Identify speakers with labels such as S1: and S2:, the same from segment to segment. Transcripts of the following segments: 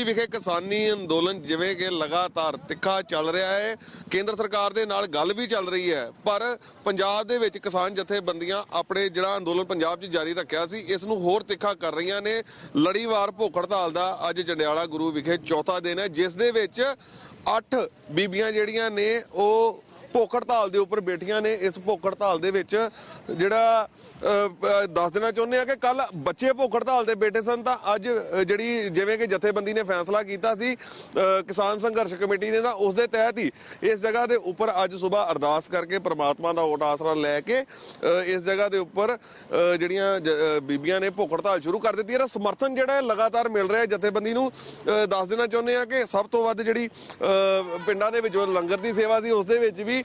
S1: ਦਿੱਲੀ ਵਿਖੇ ਕਿਸਾਨੀ ਅੰਦੋਲਨ ਜਿਵੇਂ ਕਿ ਲਗਾਤਾਰ ਤਿੱਖਾ ਚੱਲ ਰਿਹਾ ਹੈ। ਕੇਂਦਰ ਸਰਕਾਰ ਦੇ ਨਾਲ ਗੱਲ ਵੀ ਚੱਲ ਰਹੀ ਹੈ, ਪਰ ਪੰਜਾਬ ਦੇ ਵਿੱਚ ਕਿਸਾਨ ਜਥੇਬੰਦੀਆਂ ਆਪਣੇ ਜਿਹੜਾ ਅੰਦੋਲਨ ਪੰਜਾਬ 'ਚ ਜਾਰੀ ਰੱਖਿਆ ਸੀ, ਇਸ ਨੂੰ ਹੋਰ ਤਿੱਖਾ ਕਰ ਰਹੀਆਂ ਨੇ। ਲੜੀਵਾਰ ਭੁੱਖ ਹੜਤਾਲ ਦਾ ਅੱਜ ਜੰਡਿਆਲਾ ਗੁਰੂ ਵਿਖੇ ਚੌਥਾ ਦਿਨ ਹੈ, ਜਿਸ ਦੇ ਵਿੱਚ 8 ਬੀਬੀਆਂ ਜਿਹੜੀਆਂ ਨੇ, ਉਹ ਭੁੱਖ ਹੜਤਾਲ ਦੇ ਉੱਪਰ ਬੈਠੀਆਂ ਨੇ। ਇਸ ਭੁੱਖ ਹੜਤਾਲ ਦੇ ਵਿੱਚ ਜਿਹੜਾ ਦੱਸ ਦੇਣਾ ਚਾਹੁੰਦੇ ਆ ਕਿ ਕੱਲ ਬੱਚੇ ਭੁੱਖ ਹੜਤਾਲ ਤੇ ਬੈਠੇ ਸਨ ਤਾਂ ਅੱਜ ਜਿਹੜੀ ਜਿਵੇਂ ਕਿ ਜਥੇਬੰਦੀ ਨੇ ਫੈਸਲਾ ਕੀਤਾ ਸੀ ਕਿਸਾਨ ਸੰਘਰਸ਼ ਕਮੇਟੀ ਨੇ ਤਾਂ ਉਸ ਦੇ ਤਹਿਤ ਹੀ ਇਸ ਜਗ੍ਹਾ ਦੇ ਉੱਪਰ ਅੱਜ ਸਵੇਰ ਅਰਦਾਸ ਕਰਕੇ ਪ੍ਰਮਾਤਮਾ ਦਾ ਓਟ ਆਸਰਾ ਲੈ ਕੇ ਇਸ ਜਗ੍ਹਾ ਦੇ ਉੱਪਰ ਜਿਹੜੀਆਂ ਬੀਬੀਆਂ ਨੇ ਭੁੱਖ ਹੜਤਾਲ ਸ਼ੁਰੂ ਕਰ ਦਿੱਤੀ ਹੈ। ਤਾਂ ਸਮਰਥਨ ਜਿਹੜਾ ਹੈ, ਲਗਾਤਾਰ ਮਿਲ ਰਿਹਾ ਹੈ ਜਥੇਬੰਦੀ ਨੂੰ। ਦੱਸ ਦੇਣਾ ਚਾਹੁੰਦੇ ਆ ਕਿ ਸਭ ਤੋਂ ਵੱਧ ਜਿਹੜੀ ਪਿੰਡਾਂ ਦੇ ਵਿੱਚ ਜੋ ਲੰਗਰ ਦੀ ਸੇਵਾ ਸੀ ਉਸ ਦੇ ਵਿੱਚ ਵੀ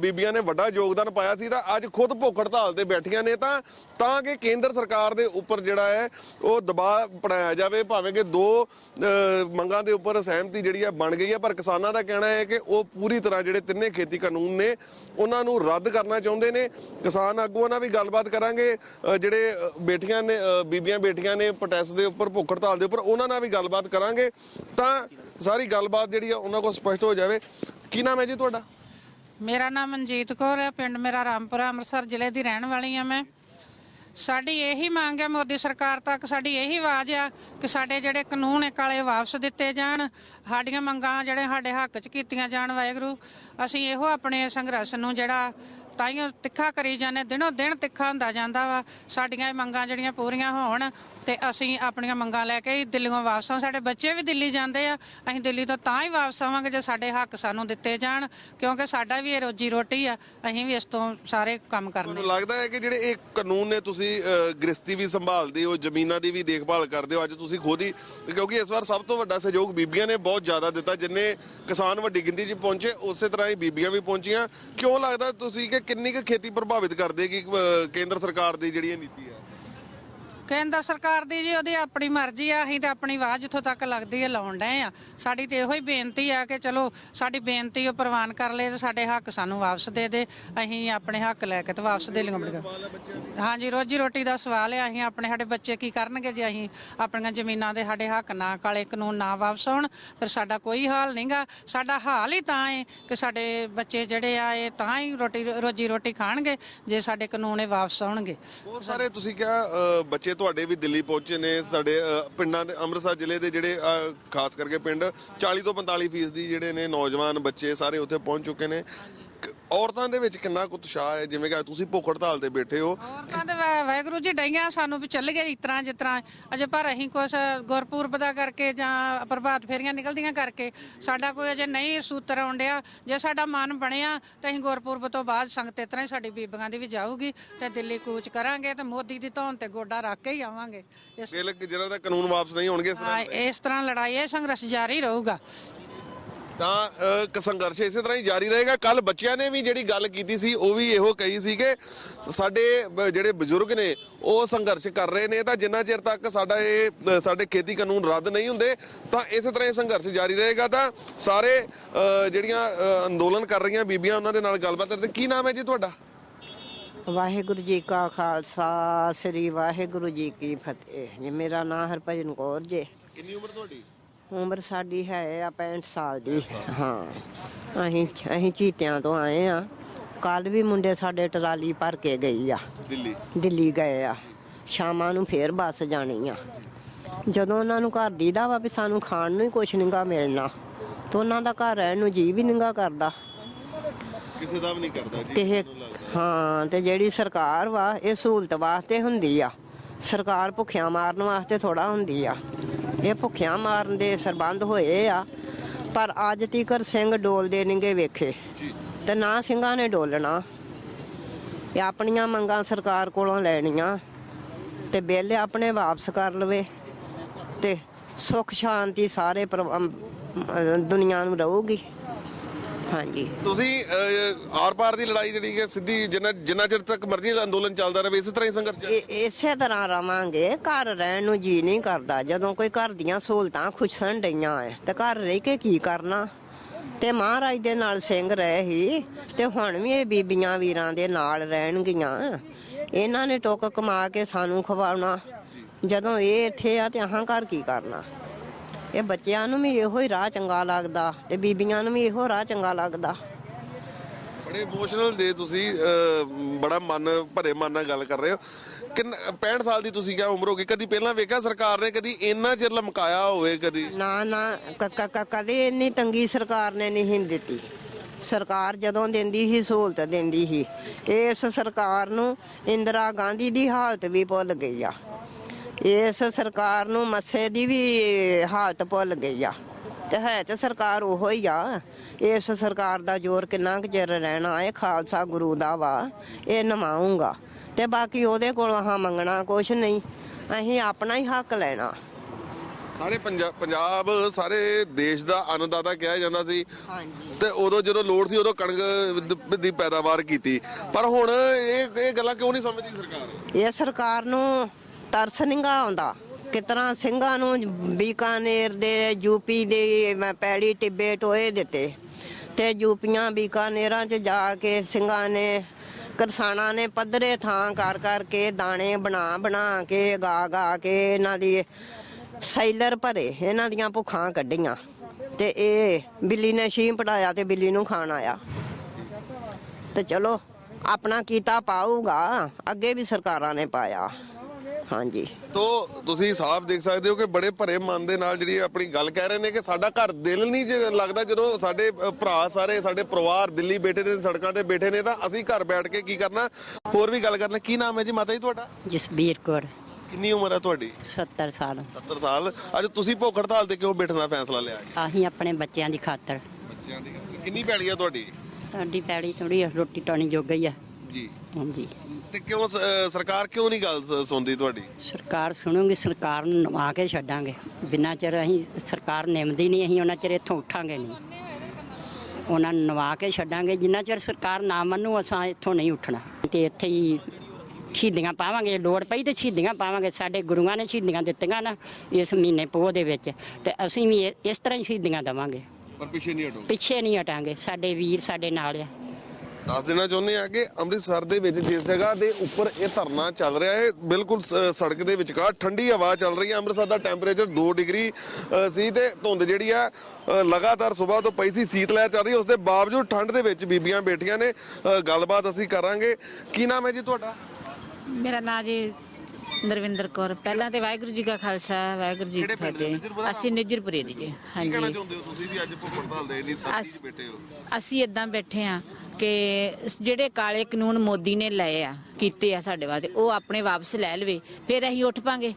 S1: ਬੀਬੀਆਂ ਨੇ ਵੱਡਾ ਯੋਗਦਾਨ ਪਾਇਆ ਸੀ ਤਾਂ ਅੱਜ ਖੁਦ ਭੁੱਖ ਹੜਤਾਲ ਤੇ ਬੈਠੀਆਂ ਨੇ ਤਾਂ ਤਾਂ ਕਿ ਕੇਂਦਰ ਸਰਕਾਰ ਦੇ ਉੱਪਰ ਜਿਹੜਾ ਹੈ ਉਹ ਦਬਾਅ ਬਣਾਇਆ ਜਾਵੇ। ਭਾਵੇਂ ਕਿ ਦੋ ਅ, ਮੰਗਾਂ ਦੇ ਉੱਪਰ ਸਹਿਮਤੀ ਜਿਹੜੀ ਹੈ ਬਣ ਗਈ ਹੈ ਪਰ ਕਿਸਾਨਾਂ ਦਾ ਕਹਿਣਾ ਹੈ ਕਿ ਉਹ ਪੂਰੀ ਤਰ੍ਹਾਂ ਜਿਹੜੇ ਤਿੰਨੇ ਖੇਤੀ ਕਾਨੂੰਨ ਨੇ ਉਹਨਾਂ ਨੂੰ ਰੱਦ ਕਰਨਾ ਚਾਹੁੰਦੇ ਨੇ। ਕਿਸਾਨ ਆਗੂਆਂ ਨਾਲ ਵੀ ਗੱਲਬਾਤ ਕਰਾਂਗੇ। ਜਿਹੜੇ ਬੇਟੀਆਂ ਨੇ ਬੀਬੀਆਂ ਬੇਟੀਆਂ ਨੇ ਪ੍ਰੋਟੈਸਟ ਦੇ ਉੱਪਰ ਭੁੱਖ ਹੜਤਾਲ ਦੇ ਉੱਪਰ ਉਹਨਾਂ ਨਾਲ ਵੀ ਗੱਲਬਾਤ ਕਰਾਂਗੇ। ਤਾਂ ਸਾਰੀ ਗੱਲਬਾਤ ਜਿਹੜੀ ਆ ਉਹਨਾਂ ਕੋਲ ਸਪਸ਼ਟ ਹੋ ਜਾਵੇ। ਕੀ ਨਾਮ ਹੈ ਜੀ ਤੁਹਾਡਾ?
S2: ਮੇਰਾ ਨਾਮ ਮਨਜੀਤ ਕੌਰ ਹੈ ਪਿੰਡ ਮੇਰਾ ਰਾਮਪੁਰਾ ਅੰਮ੍ਰਿਤਸਰ ਜ਼ਿਲ੍ਹੇ ਦੀ ਰਹਿਣ ਵਾਲੀ ਹਾਂ ਮੈਂ। ਸਾਡੀ ਇਹੀ ਮੰਗ ਹੈ ਮੋਦੀ ਸਰਕਾਰ ਤੱਕ, ਸਾਡੀ ਇਹੀ ਆਵਾਜ਼ ਆ ਕਿ ਸਾਡੇ ਜਿਹੜੇ ਕਾਨੂੰਨ ਹੈ ਕਾਲੇ ਵਾਪਸ ਦਿੱਤੇ ਜਾਣ, ਸਾਡੀਆਂ ਮੰਗਾਂ ਜਿਹੜੇ ਸਾਡੇ ਹੱਕ 'ਚ ਕੀਤੀਆਂ ਜਾਣ ਵਾਹਿਗੁਰੂ। ਅਸੀਂ ਇਹੋ ਆਪਣੇ ਸੰਘਰਸ਼ ਨੂੰ ਜਿਹੜਾ ਤਾਈਓ ਤਿੱਖਾ ਕਰੀ ਜਾਂਦੇ, ਦਿਨੋਂ ਦਿਨ ਤਿੱਖਾ ਹੁੰਦਾ ਜਾਂਦਾ ਵਾ। ਸਾਡੀਆਂ ਇਹ ਮੰਗਾਂ ਜਿਹੜੀਆਂ ਪੂਰੀਆਂ ਹੋਣ ਤੇ ਅਸੀਂ ਆਪਣੀਆਂ ਮੰਗਾਂ ਲੈ ਕੇ ਦਿੱਲੀੋਂ ਵਾਪਸ ਆਉਂ ਸਾਡੇ ਬੱਚੇ ਵੀ ਦਿੱਲੀ ਜਾਂਦੇ ਆ। ਅਸੀਂ ਦਿੱਲੀ ਤੋਂ ਤਾਂ ਹੀ ਵਾਪਸ ਆਵਾਂਗੇ ਜੇ ਸਾਡੇ ਹੱਕ ਸਾਨੂੰ ਦਿੱਤੇ ਜਾਣ ਕਿਉਂਕਿ ਸਾਡਾ ਵੀ ਇਹ ਰੋਜੀ ਰੋਟੀ ਆ। ਅਸੀਂ ਵੀ ਇਸ ਤੋਂ ਸਾਰੇ ਕੰਮ ਕਰਨੇ
S1: ਮੈਨੂੰ ਲੱਗਦਾ ਹੈ ਕਿ ਜਿਹੜੇ ਇਹ ਕਾਨੂੰਨ ਨੇ ਤੁਸੀਂ ਗ੍ਰਸਤੀ ਵੀ ਸੰਭਾਲਦੇ ਹੋ ਜ਼ਮੀਨਾਂ ਦੀ ਵੀ ਦੇਖਭਾਲ ਕਰਦੇ ਹੋ ਅੱਜ ਤੁਸੀਂ ਖੁਦ ਹੀ ਕਿਉਂਕਿ ਇਸ ਵਾਰ ਸਭ ਤੋਂ ਵੱਡਾ ਸਹਿਯੋਗ ਬੀਬੀਆਂ ਨੇ ਬਹੁਤ ਜ਼ਿਆਦਾ ਦਿੱਤਾ। ਜਿੰਨੇ ਕਿਸਾਨ ਵੱਡੀ ਗਿਣਤੀ 'ਚ ਪਹੁੰਚੇ ਉਸੇ ਤਰ੍ਹਾਂ ਹੀ ਬੀਬੀਆਂ ਵੀ ਪਹੁੰਚੀਆਂ। ਕਿਉਂ ਲੱਗਦਾ ਤੁਸੀਂ ਕਿ ਕਿੰਨੀ ਕੁ ਖੇਤੀ ਪ੍ਰਭਾਵਿਤ ਕਰਦੇਗੀ ਕੇਂਦਰ ਸਰਕਾਰ ਦੀ ਜਿਹੜੀ ਇਹ ਨੀਤੀ ਹੈ?
S2: ਕੇਂਦਰ ਸਰਕਾਰ ਦੀ ਜੀ ਉਹਦੀ ਆਪਣੀ ਮਰਜ਼ੀ ਆ ਅਸੀਂ ਤਾਂ ਆਪਣੀ ਆਵਾਜ਼ ਜਿੱਥੋਂ ਤੱਕ ਲੱਗਦੀ ਹੈ ਲਾਉਣ ਡਏ ਆ। ਸਾਡੀ ਤੇ ਇਹੋ ਹੀ ਬੇਨਤੀ ਆ ਕਿ ਚਲੋ ਸਾਡੀ ਬੇਨਤੀ ਉਹ ਪ੍ਰਵਾਨ ਕਰ ਲਏ ਤੇ ਸਾਡੇ ਹੱਕ ਸਾਨੂੰ ਵਾਪਸ ਦੇ ਦੇ ਅਸੀਂ ਆਪਣੇ ਹੱਕ ਲੈ ਕੇ ਤੇ ਵਾਪਸ ਦੇ ਲਵਾਂਗੇ ਹਾਂਜੀ ਰੋਜੀ ਰੋਟੀ ਦਾ ਸਵਾਲ ਹੈ ਅਸੀਂ ਆਪਣੇ ਸਾਡੇ ਬੱਚੇ ਕੀ ਕਰਨਗੇ ਜੇ ਅਸੀਂ ਆਪਣੀਆਂ ਜ਼ਮੀਨਾਂ ਦੇ ਸਾਡੇ ਹੱਕ ਨਾ ਕਾਲੇ ਕਾਨੂੰਨ ਨਾ ਵਾਪਸ ਆਉਣ? ਫਿਰ ਸਾਡਾ ਕੋਈ ਹਾਲ ਨਹੀਂਗਾ ਸਾਡਾ ਹਾਲ ਹੀ ਤਾਂ ਹੈ ਕਿ ਸਾਡੇ ਬੱਚੇ ਜਿਹੜੇ ਆ ਇਹ ਤਾਂ ਹੀ ਰੋਟੀ ਰੋਜੀ ਰੋਟੀ ਖਾਣਗੇ ਜੇ ਸਾਡੇ ਕਾਨੂੰਨ ਇਹ ਵਾਪਸ ਆਉਣਗੇ।
S1: ਬਹੁਤ ਸਾਰੇ ਤੁਸੀਂ ਕਿਹਾ ਅ, ਬੱਚੇ ਤੁਹਾਡੇ ਵੀ ਦਿੱਲੀ ਪਹੁੰਚੇ ਨੇ, ਸਾਡੇ ਪਿੰਡਾਂ ਦੇ, ਅੰਮ੍ਰਿਤਸਰ ਜ਼ਿਲ੍ਹੇ ਦੇ ਜਿਹੜੇ ਖਾਸ ਕਰਕੇ ਪਿੰਡ 40 ਤੋਂ 45 ਫੀਸਦੀ ਜਿਹੜੇ ਨੇ ਨੌਜਵਾਨ ਬੱਚੇ ਸਾਰੇ ਉੱਥੇ ਪਹੁੰਚ ਚੁੱਕੇ ਨੇ। ਔਰਤਾਂ ਦੇ ਵਿੱਚ ਕਿੰਨਾ ਕੁ ਉਤਸ਼ਾਹ ਹੈ? ਜਿਵੇਂ ਕਿ ਅੱਜ ਤੁਸੀਂ ਭੁੱਖ ਹੜਤਾਲ ਤੇ ਬੈਠੇ ਹੋ।
S2: ਔਰਤਾਂ ਦੇ ਵਾ- ਵਾਹਿਗੁਰੂ ਜੀ ਡਈਆਂ ਸਾਨੂੰ ਵੀ ਚੱਲ ਗਏ ਇਸ ਤਰ੍ਹਾਂ ਜਿਸ ਤਰ੍ਹਾਂ। ਅਜੇ ਪਰ ਅਸੀਂ ਕੁਛ ਗੁਰਪੁਰਬ ਦਾ ਕਰਕੇ ਜਾਂ ਪ੍ਰਭਾਤ ਫੇਰੀਆਂ ਨਿਕਲਦੀਆਂ ਕਰਕੇ ਸਾਡਾ ਕੋਈ ਅਜੇ ਨਹੀਂ ਸੂਤਰ ਆਉਂਦਿਆ ਜੇ ਸਾਡਾ ਮਨ ਬਣਿਆ ਤਾਂ ਅਸੀਂ ਗੁਰਪੁਰਬ ਤੋਂ ਬਾਅਦ ਸੰਗਤ ਇਸ ਤਰ੍ਹਾਂ ਹੀ ਸਾਡੀ ਬੀਬੀਆਂ ਦੀ ਵੀ ਜਾਊਗੀ ਤੇ ਦਿੱਲੀ ਕੂਚ ਕਰਾਂਗੇ ਤੇ ਮੋਦੀ ਦੀ ਧੌਣ ਤੇ ਗੋਡਾ ਰੱਖ ਕੇ ਹੀ ਆਵਾਂਗੇ। ਇਸ
S1: ਬਿਲ ਜਿਹਨਾਂ ਦਾ ਕਾਨੂੰਨ ਵਾਪਸ ਨਹੀਂ ਹੋਣਗੇ ਇਸ ਤਰ੍ਹਾਂ।
S2: ਹਾਂ, ਇਸ ਤਰ੍ਹਾਂ ਲੜਾਈ ਇਹ ਸੰਘਰਸ਼ ਜਾਰੀ ਰਹੂਗਾ।
S1: ਤਾਂ ਅ, ਕ- ਸੰਘਰਸ਼ ਇਸੇ ਤਰ੍ਹਾਂ ਹੀ ਜਾਰੀ ਰਹੇਗਾ। ਕੱਲ ਬੱਚਿਆਂ ਨੇ ਵੀ ਜਿਹੜੀ ਗੱਲ ਕੀਤੀ ਸੀ ਉਹ ਵੀ ਇਹੋ ਕਹੀ ਸੀ ਕਿ ਸਾਡੇ ਜਿਹੜੇ ਬਜ਼ੁਰਗ ਨੇ ਉਹ ਸੰਘਰਸ਼ ਕਰ ਰਹੇ ਨੇ। ਤਾਂ ਜਿੰਨਾ ਚਿਰ ਤੱਕ ਸਾਡਾ ਇਹ ਸਾਡੇ ਖੇਤੀ ਕਾਨੂੰਨ ਰੱਦ ਨਹੀਂ ਹੁੰਦੇ ਤਾਂ ਇਸੇ ਤਰ੍ਹਾਂ ਇਹ ਸੰਘਰਸ਼ ਜਾਰੀ ਰਹੇਗਾ। ਤਾਂ ਸਾਰੇ ਜਿਹੜੀਆਂ ਅੰਦੋਲਨ ਕਰ ਰਹੀਆਂ ਬੀਬੀਆਂ ਉਹਨਾਂ ਦੇ ਨਾਲ ਗੱਲਬਾਤ ਕਰਦੇ। ਕੀ ਨਾਮ ਹੈ ਜੀ ਤੁਹਾਡਾ?
S3: ਵਾਹਿਗੁਰੂ ਜੀ ਕਾ ਖਾਲਸਾ ਸ੍ਰੀ ਵਾਹਿਗੁਰੂ ਜੀ ਕੀ ਫਤਿਹ। ਜੀ ਮੇਰਾ ਨਾਮ ਹਰਭਜਨ ਕੌਰ ਜੇ।
S1: ਕਿੰਨੀ ਉਮਰ ਤੁਹਾਡੀ?
S3: ਉਮਰ ਸਾਡੀ ਹੈ ਆ 65 ਸਾਲ ਦੀ। ਹਾਂ। ਅਸੀਂ ਅਸੀਂ ਚੀਤਿਆਂ ਤੋਂ ਆਏ ਆ। ਕੱਲ ਵੀ ਮੁੰਡੇ ਸਾਡੇ ਟਰਾਲੀ ਭਰ ਕੇ ਗਈ ਆ।
S1: ਦਿੱਲੀ?
S3: ਦਿੱਲੀ ਗਏ ਆ। ਸ਼ਾਮਾਂ ਨੂੰ ਫੇਰ ਬੱਸ ਜਾਣੀ ਆ। ਜਦੋਂ ਉਹਨਾਂ ਨੂੰ ਘਰ ਦੀਦਾ ਵਾ ਵੀ ਸਾਨੂੰ ਖਾਣ ਨੂੰ ਹੀ ਕੁਛ ਨਹੀਂਗਾ ਮਿਲਣਾ ਤੇ ਉਹਨਾਂ ਦਾ ਘਰ ਰਹਿਣ ਨੂੰ ਜੀ ਵੀ ਨਹੀਂਗਾ ਕਰਦਾ।
S1: ਕਿਸੇ ਦਾ ਵੀ ਨਹੀਂ ਕਰਦਾ ਜੀ
S3: ਹਾਂ ਤੇ ਜਿਹੜੀ ਸਰਕਾਰ ਵਾ ਇਹ ਸਹੂਲਤ ਵਾਸਤੇ ਹੁੰਦੀ ਆ। ਸਰਕਾਰ ਭੁੱਖਿਆਂ ਮਾਰਨ ਵਾਸਤੇ ਥੋੜਾ ਹੁੰਦੀ ਆ। ਇਹ ਭੁੱਖਿਆਂ ਮਾਰਨ ਦੇ ਸਰਬੰਧ ਹੋਏ ਆ। ਪਰ ਅੱਜ ਤੀਕਰ ਸਿੰਘ ਡੋਲਦੇ ਨਹੀਂਗੇ ਵੇਖੇ।
S1: ਜੀ।
S3: ਤੇ ਨਾ ਸਿੰਘਾਂ ਨੇ ਡੋਲਣਾ। ਇਹ ਆਪਣੀਆਂ ਮੰਗਾਂ ਸਰਕਾਰ ਕੋਲੋਂ ਲੈਣੀਆਂ। ਤੇ ਬਿੱਲ ਆਪਣੇ ਵਾਪਸ ਕਰ ਲਵੇ। ਤੇ ਸੁੱਖ ਸ਼ਾਂਤੀ ਸਾਰੇ ਦੁਨੀਆ ਨੂੰ ਰਹੂਗੀ। ਹਾਂਜੀ।
S1: ਤੁਸੀਂ ਆਰ-ਪਾਰ ਦੀ ਲੜਾਈ ਜਿਹੜੀ ਕਿ ਸਿੱਧੀ ਜਿੰਨਾ ਜਿੰਨਾ ਚਿਰ ਤੱਕ ਮਰਜ਼ੀ ਅੰਦੋਲਨ ਚੱਲਦਾ ਰਹੇ ਇਸੇ ਤਰ੍ਹਾਂ ਹੀ ਸੰਘਰਸ਼
S3: ਇਹ- ਇਸੇ ਤਰ੍ਹਾਂ ਰਵਾਂਗੇ। ਘਰ ਰਹਿਣ ਨੂੰ ਜੀ ਨਹੀਂ ਕਰਦਾ। ਜਦੋਂ ਕੋਈ ਘਰ ਦੀਆਂ ਸਹੂਲਤਾਂ ਖੁਸ਼ਣ ਡਈਆਂ ਐ ਤੇ ਘਰ ਰਹਿ ਕੇ ਕੀ ਕਰਨਾ? ਤੇ ਮਹਾਰਾਜ ਦੇ ਨਾਲ ਸਿੰਘ ਰਹੇ ਹੀ ਤੇ ਹੁਣ ਵੀ ਇਹ ਬੀਬੀਆਂ ਵੀਰਾਂ ਦੇ ਨਾਲ ਰਹਿਣਗੀਆਂ। ਇਹਨਾਂ ਨੇ ਟੁੱਕ ਕਮਾ ਕੇ ਸਾਨੂੰ ਖਵਾਉਣਾ। ਜਦੋਂ ਇਹ ਇੱਥੇ ਆ ਤੇ ਅਹਾਂ ਘਰ ਕੀ ਕਰਨਾ? ਇਹ ਬੱਚਿਆਂ ਨੂੰ ਵੀ ਇਹੋ ਹੀ ਰਾਹ ਚੰਗਾ ਲੱਗਦਾ ਤੇ ਬੀਬੀਆਂ ਨੂੰ ਵੀ ਇਹੋ ਰਾਹ ਚੰਗਾ ਲੱਗਦਾ।
S1: ਬੜੇ ਇਮੋਸ਼ਨਲ ਦੇ ਤੁਸੀਂ ਅਹ, ਬੜਾ ਮਨ ਭਰੇ ਮਨ ਨਾਲ ਗੱਲ ਕਰ ਰਹੇ ਹੋ। ਕਿੰਨ 65 ਸਾਲ ਦੀ ਤੁਸੀਂ ਕਿਹਾ ਉਮਰ ਹੋ ਗਈ? ਕਦੀ ਪਹਿਲਾਂ ਵੇਖਿਆ ਸਰਕਾਰ ਨੇ? ਕਦੀ ਇੰਨਾ ਚਿਰ ਲਮਕਾਇਆ ਹੋਵੇ ਕਦੀ?
S3: ਨਾ ਨਾ ਕ- ਕ- ਕ- ਕਦੇ ਇੰਨੀ ਤੰਗੀ ਸਰਕਾਰ ਨੇ ਨਹੀਂ ਦਿੱਤੀ। ਸਰਕਾਰ ਜਦੋਂ ਦਿੰਦੀ ਸੀ ਸਹੂਲਤ ਦਿੰਦੀ ਸੀ। ਇਸ ਸਰਕਾਰ ਨੂੰ ਇੰਦਰਾ ਗਾਂਧੀ ਦੀ ਹਾਲਤ ਵੀ ਭੁੱਲ ਗਈ ਆ। ਇਸ ਸਰਕਾਰ ਨੂੰ ਮੱਸੇ ਦੀ ਵੀ ਹਾਲਤ ਭੁੱਲ ਗਈ ਆ। ਤੇ ਹੈ ਤੇ ਸਰਕਾਰ ਉਹੋ ਹੀ ਆ। ਇਸ ਸਰਕਾਰ ਦਾ ਜ਼ੋਰ ਕਿੰਨਾ ਕੁ ਚਿਰ ਰਹਿਣਾ ਇਹ ਖਾਲਸਾ ਗੁਰੂ ਦਾ ਵਾ ਇਹ ਨਿਭਾਊਂਗਾ ਤੇ ਬਾਕੀ ਉਹਦੇ ਕੋਲੋਂ ਹਾਂ ਮੰਗਣਾ ਕੁਛ ਨਹੀਂ ਅਸੀਂ ਆਪਣਾ ਹੀ ਹੱਕ ਲੈਣਾ।
S1: ਸਾਰੇ ਪੰਜਾ- ਪੰਜਾਬ ਸਾਰੇ ਦੇਸ਼ ਦਾ ਅੰਨਦਾਤਾ ਕਿਹਾ ਜਾਂਦਾ ਸੀ।
S3: ਹਾਂਜੀ।
S1: ਤੇ ਉਦੋਂ ਜਦੋਂ ਲੋੜ ਸੀ ਉਦੋਂ ਕਣਕ ਦੀ ਪੈਦਾਵਾਰ ਕੀਤੀ। ਪਰ ਹੁਣ ਇਹ ਇਹ ਗੱਲਾਂ ਕਿਉਂ ਨਹੀਂ ਸਮਝਦੀ ਸਰਕਾਰ?
S3: ਇਹ ਸਰਕਾਰ ਨੂੰ ਤਰਸ ਨਿੰਗਾ ਆਉਂਦਾ। ਕਿਤਨਾ ਸਿੰਘਾਂ ਨੂੰ ਬੀਕਾਨੇਰ ਦੇ, ਯੂਪੀ ਦੇ, ਮੈਂ ਪੈੜੀ ਟਿੱਬੇ, ਟੋਏ ਦਿੱਤੇ। ਤੇ ਯੂਪੀਆਂ ਬੀਕਾਨੇਰਾਂ 'ਚ ਜਾ ਕੇ ਸਿੰਘਾਂ ਨੇ, ਕਿਸਾਨਾਂ ਨੇ ਪੱਧਰੇ ਥਾਂ ਕਰ, ਕਰਕੇ ਦਾਣੇ ਬਣਾ ਬਣਾ ਕੇ, ਗਾ ਗਾ ਕੇ ਇਹਨਾਂ ਦੀ ਸੈਲਰ ਭਰੇ, ਇਹਨਾਂ ਦੀਆਂ ਭੁੱਖਾਂ ਕੱਢੀਆਂ। ਤੇ ਇਹ ਬਿੱਲੀ ਨੇ ਛੀਂ ਪੜਾਇਆ ਤੇ ਬਿੱਲੀ ਨੂੰ ਖਾਣ ਆਇਆ। ਤੇ ਚਲੋ, ਆਪਣਾ ਕੀਤਾ ਪਾਊਗਾ, ਅੱਗੇ ਵੀ ਸਰਕਾਰਾਂ ਨੇ ਪਾਇਆ। ਹਾਂਜੀ।
S1: ਤੋ ਤੁਸੀਂ ਸਾਫ਼ ਦੇਖ ਸਕਦੇ ਹੋ ਕਿ ਬੜੇ ਭਰੇ ਮਨ ਦੇ ਨਾਲ ਜਿਹੜੀ ਆਪਣੀ ਗੱਲ ਕਹਿ ਰਹੇ ਨੇ ਕਿ ਸਾਡਾ ਘਰ ਦਿਲ ਨਹੀਂ ਜੇ ਲੱਗਦਾ ਜਦੋਂ ਸਾਡੇ ਅ, ਭਰਾ ਸਾਰੇ ਸਾਡੇ ਪਰਿਵਾਰ ਦਿੱਲੀ ਬੈਠੇ ਨੇ ਸੜਕਾਂ ਤੇ ਬੈਠੇ ਨੇ ਤਾਂ ਅਸੀਂ ਘਰ ਬੈਠ ਕੇ ਕੀ ਕਰਨਾ? ਹੋਰ ਵੀ ਗੱਲ ਕਰਨਾ। ਕੀ ਨਾਮ ਹੈ ਜੀ ਮਾਤਾ ਜੀ ਤੁਹਾਡਾ?
S4: ਜਸਬੀਰ ਕੌਰ।
S1: ਕਿੰਨੀ ਉਮਰ ਹੈ ਤੁਹਾਡੀ?
S4: 70 ਸਾਲ।
S1: 70 ਸਾਲ। ਅੱਜ ਤੁਸੀਂ ਭੁੱਖ ਹੜਤਾਲ ਤੇ ਕਿਉਂ ਬੈਠਣ ਦਾ ਫੈਸਲਾ ਲਿਆ ਜੀ?
S4: ਆਹੀਂ ਆਪਣੇ ਬੱਚਿਆਂ ਦੀ ਖਾਤਰ।
S1: ਬੱਚਿਆਂ ਦੀ ਕਿੰਨੀ ਪੈੜੀ ਹੈ ਤੁਹਾਡੀ?
S4: ਸਾਡੀ ਪੈੜੀ ਥੋੜੀ ਰੋਟੀ ਟਾਣੀ ਜੋਗ ਗਈ ਆ।
S1: ਜੀ।
S4: ਹਾਂਜੀ।
S1: ਤੇ ਕਿਉਂ ਸ- ਸਰਕਾਰ ਕਿਉਂ ਨਹੀਂ ਗੱਲ ਸ- ਸੁਣਦੀ ਤੁਹਾਡੀ?
S4: ਸਰਕਾਰ ਸੁਣੂਗੀ ਸਰਕਾਰ ਨੂੰ ਨਵਾ ਕੇ ਛੱਡਾਂਗੇ। ਬਿਨਾਂ ਚਿਰ ਅਸੀਂ ਸਰਕਾਰ ਨਿਮਦੀ ਨਹੀਂ ਅਸੀਂ ਉਹਨਾਂ ਚਿਰ ਇੱਥੋਂ ਉੱਠਾਂਗੇ ਨਹੀਂ। ਉਹਨਾਂ ਨੂੰ ਨਵਾ ਕੇ ਛੱਡਾਂਗੇ। ਜਿੰਨਾ ਚਿਰ ਸਰਕਾਰ ਨਾ ਮੰਨੂ ਅਸਾਂ ਇੱਥੋਂ ਨਹੀਂ ਉੱਠਣਾ। ਤੇ ਇੱਥੇ ਹੀ ਸ਼ਹੀਦੀਆਂ ਪਾਵਾਂਗੇ। ਲੋੜ ਪਈ ਤੇ ਸ਼ਹੀਦੀਆਂ ਪਾਵਾਂਗੇ। ਸਾਡੇ ਗੁਰੂਆਂ ਨੇ ਸ਼ਹੀਦੀਆਂ ਦਿੱਤੀਆਂ ਨਾ ਇਸ ਮਹੀਨੇ ਪੋਹ ਦੇ ਵਿੱਚ। ਤੇ ਅਸੀਂ ਵੀ ਇਹ- ਇਸ ਤਰ੍ਹਾਂ ਹੀ ਸ਼ਹੀਦੀਆਂ ਦੇਵਾਂਗੇ।
S1: ਪਰ ਪਿੱਛੇ ਨਹੀਂ ਹਟੋ
S4: ਪਿੱਛੇ ਨਹੀਂ ਹਟਾਂਗੇ। ਸਾਡੇ ਵੀਰ ਸਾਡੇ ਨਾਲ ਆ।
S1: ਦੱਸ ਦੇਣਾ ਚਾਹੁੰਦੇ ਆ ਕਿ ਅੰਮ੍ਰਿਤਸਰ ਦੇ ਵਿੱਚ ਜਿਸ ਜਗ੍ਹਾ ਦੇ ਉੱਪਰ ਇਹ ਧਰਨਾ ਚੱਲ ਰਿਹਾ ਹੈ ਬਿਲਕੁਲ ਸੜਕ ਦੇ ਵਿਚਕਾਰ ਠੰਡੀ ਹਵਾ ਚੱਲ ਰਹੀ ਹੈ। ਅੰਮ੍ਰਿਤਸਰ ਦਾ ਟੈਂਪਰੇਚਰ 2 ਡਿਗਰੀ ਸੀ ਤੇ ਧੁੰਦ ਜਿਹੜੀ ਆ ਲਗਾਤਾਰ ਸਵੇਰ ਤੋਂ ਪਈ ਸੀ ਸੀਤ ਲਹਿਰ ਚੱਲ ਰਹੀ ਉਸ ਦੇ ਬਾਵਜੂਦ ਠੰਡ ਦੇ ਵਿੱਚ ਬੀਬੀਆਂ ਬੈਠੀਆਂ ਨੇ। ਗੱਲਬਾਤ ਅਸੀਂ ਕਰਾਂਗੇ। ਕੀ ਨਾਮ ਹੈ ਜੀ ਤੁਹਾਡਾ?
S5: ਮੇਰਾ ਨਾਂ ਜੀ ਨਰਵਿੰਦਰ ਕੌਰ। ਪਹਿਲਾਂ ਤੇ ਵਾਹਿਗੁਰੂ ਜੀ ਕਾ ਖਾਲਸਾ ਵਾਹਿਗੁਰੂ ਜੀ ਕੀ
S1: ਦੇ?
S5: ਫਤਿਹ। ਅਸੀਂ ਨਿੱਜਰਪੁਰੇ ਦੀ ਜੀ
S1: ਕੀ ਕਹਿਣਾ
S5: ਹਾਂਜੀ।
S1: ਚਾਹੁੰਦੇ ਹੋ ਤੁਸੀਂ ਵੀ ਅੱਜ ਭੁੱਖ ਹੜਤਾਲ ਦੇ ਲਈ
S5: ਅਸ-
S1: ਬੈਠੇ ਹੋ?
S5: ਅਸੀਂ ਇਦਾਂ ਬੈਠੇ ਆ ਕਿ ਜਿਹੜੇ ਕਾਲੇ ਕਾਨੂੰਨ ਮੋਦੀ ਨੇ ਲਏ ਆ ਕੀਤੇ ਆ ਸਾਡੇ ਵਾਸਤੇ ਉਹ ਆਪਣੇ ਵਾਪਸ ਲੈ ਲਵੇ ਫਿਰ ਅਸੀਂ ਉੱਠ ਪਾਂਗੇ।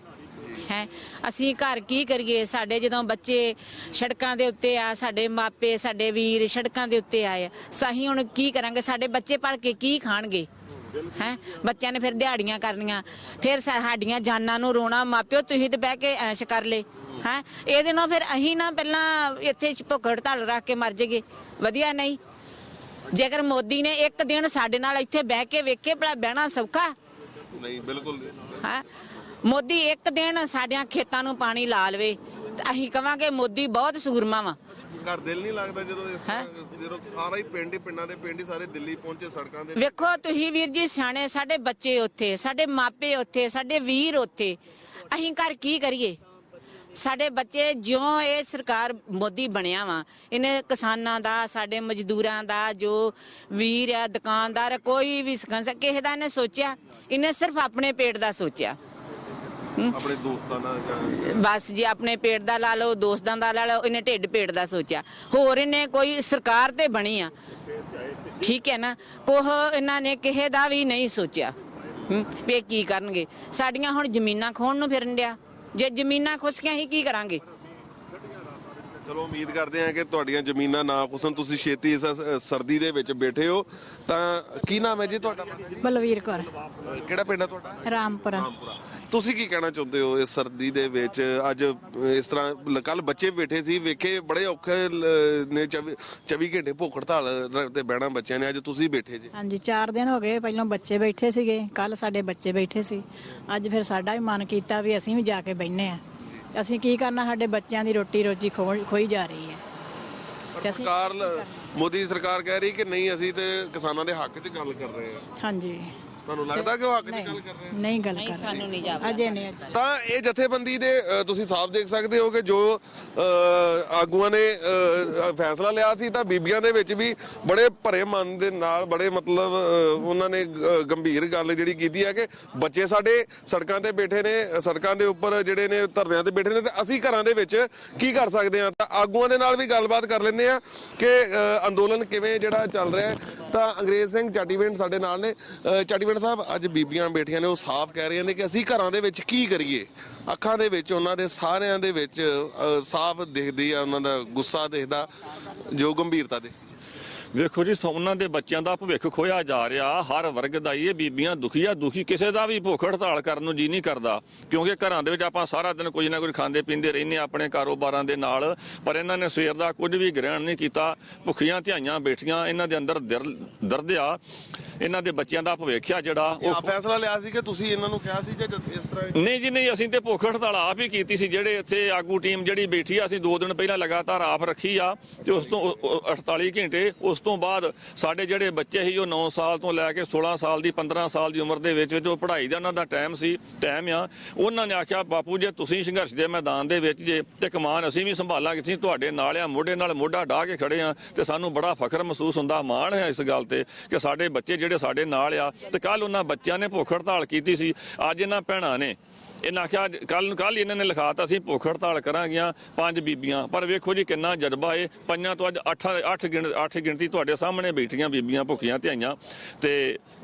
S5: ਹੈ? ਅਸੀਂ ਘਰ ਕੀ ਕਰੀਏ? ਸਾਡੇ ਜਦੋਂ ਬੱਚੇ ਸੜਕਾਂ ਦੇ ਉੱਤੇ ਆ ਸਾਡੇ ਮਾਪੇ ਸਾਡੇ ਵੀਰ ਸੜਕਾਂ ਦੇ ਉੱਤੇ ਆਏ ਆ, ਸਹੀ ਹੁਣ ਕੀ ਕਰਾਂਗੇ? ਸਾਡੇ ਬੱਚੇ ਪੜ ਕੇ ਕੀ ਖਾਣਗੇ? ਹੈ? ਬੱਚਿਆਂ ਨੇ ਫਿਰ ਦਿਹਾੜੀਆਂ ਕਰਨੀਆਂ ਫਿਰ ਸਾਡੀਆਂ ਜਾਨਾਂ ਨੂੰ ਰੋਣਾ ਮਾਪਿਓ ਤੁਸੀਂ ਤੇ ਬਹਿ ਕੇ ਐਸ਼ ਕਰ ਲੇ। ਹੈ? ਇਹਦੇ ਨਾਲ ਫਿਰ ਅਸੀਂ ਨਾ ਪਹਿਲਾਂ ਇੱਥੇ ਭੁੱਖ ਹੜਤਾਲ ਰੱਖ ਕੇ ਮਰ ਜਗੇ ਵਧੀਆ ਨਹੀਂ? ਜੇਕਰ ਮੋਦੀ ਨੇ ਇੱਕ ਦਿਨ ਸਾਡੇ ਨਾਲ ਇੱਥੇ ਬਹਿ ਕੇ ਵੇਖੇ ਭਲਾ ਬਹਿਣਾ ਸੌਖਾ?
S1: ਨਹੀਂ ਬਿਲਕੁਲ
S5: ਹੈ? ਮੋਦੀ ਇੱਕ ਦਿਨ ਸਾਡਿਆਂ ਖੇਤਾਂ ਨੂੰ ਪਾਣੀ ਲਾ ਲਵੇ। ਤੇ ਅਸੀਂ ਕਵਾਂਗੇ ਮੋਦੀ ਬਹੁਤ ਸੂਰਮਾ ਵਾ।
S1: ਘਰ ਦਿਲ ਨਹੀਂ ਲੱਗਦਾ ਜਦੋਂ ਇਸ ਤਰ੍ਹਾਂ ਜਦੋਂ ਸਾਰਾ ਹੀ ਪਿੰਡ ਹੀ ਪਿੰਡਾਂ ਦੇ ਪਿੰਡ ਹੀ ਸਾਰੇ ਦਿੱਲੀ ਪਹੁੰਚੇ ਸੜਕਾਂ ਦੇ
S5: ਵੇਖੋ ਤੁਸੀਂ ਵੀਰ ਜੀ ਸਿਆਣੇ ਸਾਡੇ ਬੱਚੇ ਉੱਥੇ ਸਾਡੇ ਮਾਪੇ ਉੱਥੇ ਸਾਡੇ ਵੀਰ ਉੱਥੇ। ਅਸੀਂ ਘਰ ਕੀ ਕਰੀਏ? ਸਾਡੇ ਬੱਚੇ ਜਿਉਂ ਇਹ ਸਰਕਾਰ ਮੋਦੀ ਬਣਿਆ ਵਾ ਇਹਨੇ ਕਿਸਾਨਾਂ ਦਾ ਸਾਡੇ ਮਜ਼ਦੂਰਾਂ ਦਾ ਜੋ ਵੀਰ ਆ ਦੁਕਾਨਦਾਰ ਕੋਈ ਵੀ ਸਕੰਸ ਕਿਸੇ ਦਾ ਇਹਨੇ ਸੋਚਿਆ ਇਹਨੇ ਸਿਰਫ ਆਪਣੇ ਪੇਟ ਦਾ ਸੋਚਿਆ।
S1: ਆਪਣੇ ਦੋਸਤਾਂ ਨਾਲ
S5: ਬਸ ਜੀ ਆਪਣੇ ਪੇਟ ਦਾ ਲਾ ਲਓ ਦੋਸਤਾਂ ਦਾ ਲਾ ਲਓ ਇਹਨੇ ਢਿੱਡ ਪੇਟ ਦਾ ਸੋਚਿਆ। ਹੋਰ ਇਹਨੇ ਕੋਈ ਸਰਕਾਰ ਤੇ ਬਣੀ ਆ। ਠੀਕ ਹੈ ਨਾ? ਕੋਹ ਇਹਨਾਂ ਨੇ ਕਿਸੇ ਦਾ ਵੀ ਨਹੀਂ ਸੋਚਿਆ। ਵੀ ਇਹ ਕੀ ਕਰਨਗੇ? ਸਾਡੀਆਂ ਹੁਣ ਜ਼ਮੀਨਾਂ ਖੋਣ ਨੂੰ ਫਿਰਨ ਡਿਆ। ਜੇ ਜ਼ਮੀਨਾਂ ਖੁਸਕੀਆਂ ਹੀ ਕੀ ਕਰਾਂਗੇ?
S1: ਚਲੋ ਉਮੀਦ ਕਰਦੇ ਹਾਂ ਕਿ ਤੁਹਾਡੀਆਂ ਜ਼ਮੀਨਾਂ ਨਾ ਕੁਸਨ ਤੁਸੀਂ ਛੇਤੀ ਇਸ ਸਰਦੀ ਦੇ ਵਿੱਚ ਬੈਠੇ ਹੋ। ਤਾਂ ਕੀ ਨਾਮ ਹੈ ਜੀ ਤੁਹਾਡਾ?
S6: ਬਲਵੀਰ ਕੌਰ।
S1: ਕਿਹੜਾ ਪਿੰਡ ਹੈ ਤੁਹਾਡਾ?
S6: ਰਾਮਪੁਰਾ।
S1: ਤੁਸੀਂ ਕੀ ਕਹਿਣਾ ਚਾਹੁੰਦੇ ਹੋ ਇਸ ਸਰਦੀ ਦੇ ਵਿੱਚ? ਅੱਜ ਅ, ਇਸ ਤਰ੍ਹਾਂ ਕੱਲ ਬੱਚੇ ਬੈਠੇ ਸੀ ਵੇਖੇ ਬੜੇ ਔਖੇ ਲ- ਨੇ 24 24 ਘੰਟੇ ਭੁੱਖ ਹੜਤਾਲ ਰ- ਤੇ ਬਹਿਣਾ ਬੱਚਿਆਂ ਨੇ ਅੱਜ ਤੁਸੀਂ ਬੈਠੇ ਜੀ।
S6: ਹਾਂਜੀ 4 ਦਿਨ ਹੋ ਗਏ ਪਹਿਲਾਂ ਬੱਚੇ ਬੈਠੇ ਸੀਗੇ ਕੱਲ ਸਾਡੇ ਬੱਚੇ ਬੈਠੇ ਸੀ। ਅੱਜ ਫਿਰ ਸਾਡਾ ਵੀ ਮਨ ਕੀਤਾ ਵੀ ਅਸੀਂ ਵੀ ਜਾ ਕੇ ਬੈਠਨੇ ਆ ਅਸੀਂ ਕੀ ਕਰਨਾ ਸਾਡੇ ਬੱਚਿਆਂ ਦੀ ਰੋਟੀ ਰੋਜੀ ਖੋਹ- ਖੋਈ ਜਾ ਰਹੀ ਹੈ।
S1: ਸਰਕਾਰ ਲ- ਮੋਦੀ ਸਰਕਾਰ ਕਹਿ ਰਹੀ ਕਿ ਨਹੀਂ ਅਸੀਂ ਤੇ ਕਿਸਾਨਾਂ ਦੇ ਹੱਕ 'ਚ ਗੱਲ ਕਰ ਰਹੇ ਹਾਂ।
S6: ਹਾਂਜੀ।
S1: ਤੁਹਾਨੂੰ ਲੱਗਦਾ ਕਿ ਉਹ ਹੱਕ 'ਚ ਗੱਲ ਕਰ ਰਹੇ
S6: ਨਹੀਂ ਗੱਲ ਕਰ
S5: ਸਾਨੂੰ ਨਹੀਂ ਜਾ
S6: ਅਜੇ ਨਹੀਂ ਅਜੇ।
S1: ਤਾਂ ਇਹ ਜਥੇਬੰਦੀ ਦੇ ਅ, ਤੁਸੀਂ ਸਾਫ਼ ਦੇਖ ਸਕਦੇ ਹੋ ਕਿ ਜੋ ਅ, ਆਗੂਆਂ ਨੇ ਅ, ਫੈਸਲਾ ਲਿਆ ਸੀ ਤਾਂ ਬੀਬੀਆਂ ਦੇ ਵਿੱਚ ਵੀ ਬੜੇ ਭਰੇ ਮਨ ਦੇ ਨਾਲ ਬੜੇ ਮਤਲਬ ਅ, ਉਹਨਾਂ ਨੇ ਗੰਭੀਰ ਗੱਲ ਜਿਹੜੀ ਕੀਤੀ ਹੈ ਕਿ ਬੱਚੇ ਸਾਡੇ ਸੜਕਾਂ ਤੇ ਬੈਠੇ ਨੇ ਸੜਕਾਂ ਦੇ ਉੱਪਰ ਜਿਹੜੇ ਨੇ ਧਰਨਿਆਂ ਤੇ ਬੈਠੇ ਨੇ ਤੇ ਅਸੀਂ ਘਰਾਂ ਦੇ ਵਿੱਚ ਕੀ ਕਰ ਸਕਦੇ ਹਾਂ? ਤਾਂ ਆਗੂਆਂ ਦੇ ਨਾਲ ਵੀ ਗੱਲਬਾਤ ਕਰ ਲੈਂਦੇ ਆ ਕਿ ਅ, ਅੰਦੋਲਨ ਕਿਵੇਂ ਜਿਹੜਾ ਚੱਲ ਰਿਹਾ ਹੈ। ਤਾਂ ਅੰਗਰੇਜ਼ ਸਿੰਘ ਚਾਟੀਵਿੰਡ ਸਾਡੇ ਨਾਲ ਨੇ ਅ, ਚਾਟੀਵਿੰਡ ਸਾਹਿਬ, ਅੱਜ ਬੀਬੀਆਂ ਬੈਠੀਆਂ ਨੇ ਉਹ ਸਾਫ਼ ਕਹਿ ਰਹੀਆਂ ਨੇ ਕਿ ਅਸੀਂ ਘਰਾਂ ਦੇ ਵਿੱਚ ਕੀ ਕਰੀਏ? ਅੱਖਾਂ ਦੇ ਵਿੱਚ, ਉਹਨਾਂ ਦੇ ਸਾਰਿਆਂ ਦੇ ਵਿੱਚ ਸਾਫ਼ ਦਿਖਦੀ ਆ, ਉਹਨਾਂ ਦਾ ਗੁੱਸਾ ਦਿਖਦਾ, ਜੋ ਗੰਭੀਰਤਾ ਦੇ।
S7: ਵੇਖੋ ਜੀ ਉਹਨਾਂ ਦੇ ਬੱਚਿਆਂ ਦਾ ਭਵਿੱਖ ਖੋਇਆ ਜਾ ਰਿਹਾ। ਹਰ ਵਰਗ ਦਾ ਇਹ ਬੀਬੀਆਂ ਦੁਖੀ ਆ ਦੁਖੀ ਕਿਸੇ ਦਾ ਵੀ ਭੁੱਖ ਹੜਤਾਲ ਕਰਨ ਨੂੰ ਜੀ ਨਹੀਂ ਕਰਦਾ। ਕਿਉਂਕਿ ਘਰਾਂ ਦੇ ਵਿੱਚ ਆਪਾਂ ਸਾਰਾ ਦਿਨ ਕੁਝ ਨਾ ਕੁਝ ਖਾਂਦੇ ਪੀਂਦੇ ਰਹਿੰਦੇ ਆਪਣੇ ਕਾਰੋਬਾਰਾਂ ਦੇ ਨਾਲ ਪਰ ਇਹਨਾਂ ਨੇ ਸਵੇਰ ਦਾ ਕੁਝ ਵੀ ਗ੍ਰਹਿਣ ਨਹੀਂ ਕੀਤਾ। ਭੁੱਖੀਆਂ ਧਿਆਈਆਂ ਬੈਠੀਆਂ ਇਹਨਾਂ ਦੇ ਅੰਦਰ ਦਰਦ ਆ। ਇਹਨਾਂ ਦੇ ਬੱਚਿਆਂ ਦਾ ਭਵਿੱਖ ਆ ਜਿਹੜਾ ਉਹ
S1: ਫੈਸਲਾ ਲਿਆ ਸੀ ਕਿ ਤੁਸੀਂ ਇਹਨਾਂ ਨੂੰ ਕਿਹਾ ਸੀ ਕਿ ਇਸ ਤਰ੍ਹਾਂ
S7: ਨਹੀਂ ਜੀ ਨਹੀਂ ਅਸੀਂ ਤੇ ਭੁੱਖ ਹੜਤਾਲ ਆਪ ਹੀ ਕੀਤੀ ਸੀ। ਜਿਹੜੇ ਇੱਥੇ ਆਗੂ ਟੀਮ ਜਿਹੜੀ ਬੈਠੀ ਆ ਅਸੀਂ 2 ਦਿਨ ਪਹਿਲਾਂ ਲਗਾਤਾਰ ਆਪ ਰੱਖੀ ਆ ਤੇ ਉਸ ਤੋਂ ਉਹ- ਉਹ 48 ਘੰਟੇ ਉਸ ਉਸ ਤੋਂ ਬਾਅਦ ਸਾਡੇ ਜਿਹੜੇ ਬੱਚੇ ਸੀ, ਉਹ 9 ਸਾਲ ਤੋਂ ਲੈ ਕੇ 16 ਸਾਲ ਦੀ 15 ਸਾਲ ਦੀ ਉਮਰ ਦੇ ਵਿੱਚ ਵਿੱਚ ਉਹ ਪੜ੍ਹਾਈ ਦਾ ਉਹਨਾਂ ਦਾ ਟਾਈਮ ਸੀ, ਟਾਈਮ ਆ। ਉਹਨਾਂ ਨੇ ਆਖਿਆ, ਬਾਪੂ, ਜੇ ਤੁਸੀਂ ਸੰਘਰਸ਼ ਦੇ ਮੈਦਾਨ ਦੇ ਵਿੱਚ ਜੇ ਤੇ ਕਮਾਨ ਅਸੀਂ ਵੀ ਸੰਭਾਲਾਂਗੇ, ਅਸੀਂ ਤੁਹਾਡੇ ਨਾਲ ਆ, ਮੋਢੇ ਨਾਲ ਮੋਢਾ ਢਾ ਕੇ ਖੜੇ ਆ ਤੇ ਸਾਨੂੰ ਬੜਾ ਫਖਰ ਮਹਿਸੂਸ ਹੁੰਦਾ, ਮਾਣ ਹੈ ਇਸ ਗੱਲ ਤੇ ਕਿ ਸਾਡੇ ਬੱਚੇ ਜਿਹੜੇ ਸਾਡੇ ਨਾਲ ਆ ਤੇ ਕੱਲ ਉਹਨਾਂ ਬੱਚਿਆਂ ਨੇ ਭੁੱਖ ਹੜਤਾਲ ਕੀਤੀ ਸੀ, ਅੱਜ ਇਹਨਾਂ ਭੈਣਾਂ ਨੇ ਇਹਨਾਂ ਆਖਿਆ ਕੱਲ ਕੱਲ ਇਹਨਾਂ ਨੇ ਲਿਖਾਤਾ ਸੀ ਭੁੱਖ ਹੜਤਾਲ ਕਰਾਂਗੀਆਂ ਪੰਜ ਬੀਬੀਆਂ। ਪਰ ਵੇਖੋ ਜੀ ਕਿੰਨਾ ਜਜ਼ਬਾ ਏ ਪੰਜਾਂ ਤੋਂ ਅੱਜ 8 8 ਗਿਣ 8 ਗਿਣਤੀ ਤੁਹਾਡੇ ਸਾਹਮਣੇ ਬੈਠੀਆਂ ਬੀਬੀਆਂ ਭੁੱਖੀਆਂ ਧਿਆਈਆਂ। ਤੇ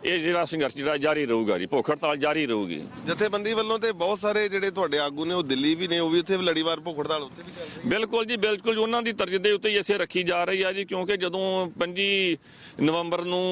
S7: ਇਹ ਜਿਹੜਾ ਸੰਘਰਸ਼ ਜਿਹੜਾ ਜਾਰੀ ਰਹੂਗਾ ਜੀ ਭੁੱਖ ਹੜਤਾਲ ਜਾਰੀ ਰਹੂਗੀ।
S1: ਜਥੇਬੰਦੀ ਵੱਲੋਂ ਤੇ ਬਹੁਤ ਸਾਰੇ ਜਿਹੜੇ ਤੁਹਾਡੇ ਆਗੂ ਨੇ ਉਹ ਦਿੱਲੀ ਵੀ ਨੇ ਉਹ ਵੀ ਉੱਥੇ ਲੜੀਵਾਰ ਭੁੱਖ ਹੜਤਾਲ ਉੱਥੇ ਵੀ ਚੱਲ ਰਹੀ
S7: ਬਿਲਕੁਲ ਜੀ ਬਿਲਕੁਲ ਉਹਨਾਂ ਦੀ ਤਰਜ ਦੇ ਉੱਤੇ ਹੀ ਇਸੇ ਰੱਖੀ ਜਾ ਰਹੀ ਆ ਜੀ ਕਿਉਂਕਿ ਜਦੋਂ 25 ਨਵੰਬਰ ਨੂੰ